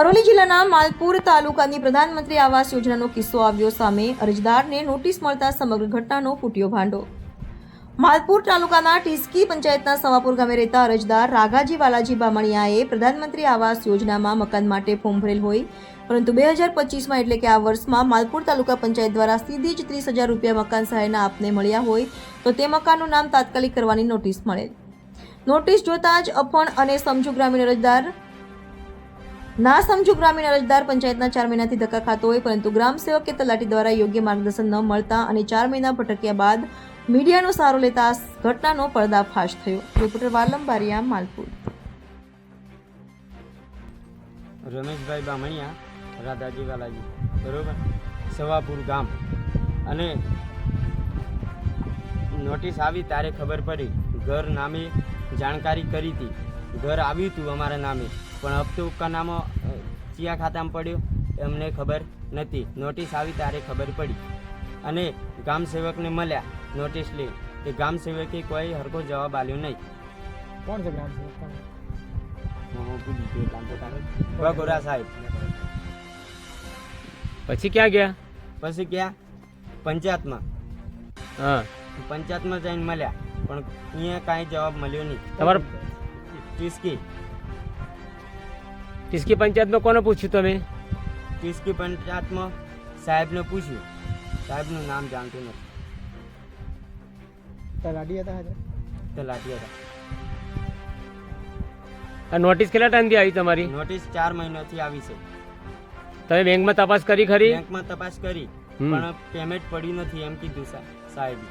અરવલ્લી જિલ્લાના માલપુર તાલુકાની પ્રધાનમંત્રી આવાસ યોજનાનો કિસ્સો આવ્યો સામે અરજદારને નોટિસ મળતા સમગ્ર ઘટનાનો ફૂટ્યો ભાંડો. માલપુર તાલુકાના ટીસ્કી પંચાયતના સવાપુર ગામે રહેતા અરજદાર રાઘાજી વાલાજી બામણિયાએ પ્રધાનમંત્રી આવાસ યોજનામાં મકાન માટે ફોર્મ ભરેલ હોય, પરંતુ બે હજાર પચીસમાં એટલે કે આ વર્ષમાં માલપુર તાલુકા પંચાયત દ્વારા સીધી જ ત્રીસ હજાર રૂપિયા મકાન સહાયના આપને મળ્યા હોય, તો તે મકાનનું નામ તાત્કાલિક કરવાની નોટિસ મળેલ. નોટિસ જોતા જ અપણ અને સમજુ ગ્રામીણ અરજદાર ના સમજુ ગ્રામીણ અરજદાર પંચાયતના ચાર મહિનાથી ધક્કા ખાતો હોય, પરંતુ ગ્રામ સેવક કે તલાટી દ્વારા યોગ્ય માર્ગદર્શન ન મળતા અને ચાર મહિના ભટક્યા બાદ મીડિયાનો સહારો લેતા આ ઘટનાનો પર્દાફાશ થયો. રિપોર્ટર વાલમ બારિયા માલપુર. રમેશભાઈ બામણિયા, રાધાજી વાલાજી બરોબર? સવાપુર ગામ. અને નોટિસ આવી તારે ખબર પડી, ઘર નામે જાણકારી કરી હતી. ઘર આવ્યું હતું અમારા નામે. પણ હપ્તો ઉપકાનામો ચિયા ખાતામાં પડ્યો. એમને ખબર નથી. નોટિસ આવી તારે ખબર પડી. અને ગામ સેવકને મળ્યા. નોટિસ લઈ કે ગામ સેવકે કોઈ હરકો જવાબ આપ્યો નહીં. કોણ છે ગ્રામ સેવક? સાહેબ. પછી ક્યાં ગયા? પછી ક્યાં પંચાયતમાં. હા. પંચાયતમાં જઈને મળ્યા. પણ અહીંયા કાંઈ જવાબ મળ્યો નહીં. તમારે ટીસ્કી ટીસ્કી પંચાયતમાં કોને પૂછ્યું તમે ટીસ્કી પંચાયતમાં સાહેબને પૂછ્યું સાહેબનું નામ જાણતું નથી તલાટી હતા તલાટી હતા આ નોટિસ કેટલા ટાઈમથી આવી તમારી નોટિસ ચાર મહિનાથી આવી છે તમે બેંકમાં તપાસ કરી ખરી બેંકમાં તપાસ કરી. પણ પેમેન્ટ પડ્યું નથી એમ કીધું સાહેબ સાહેબે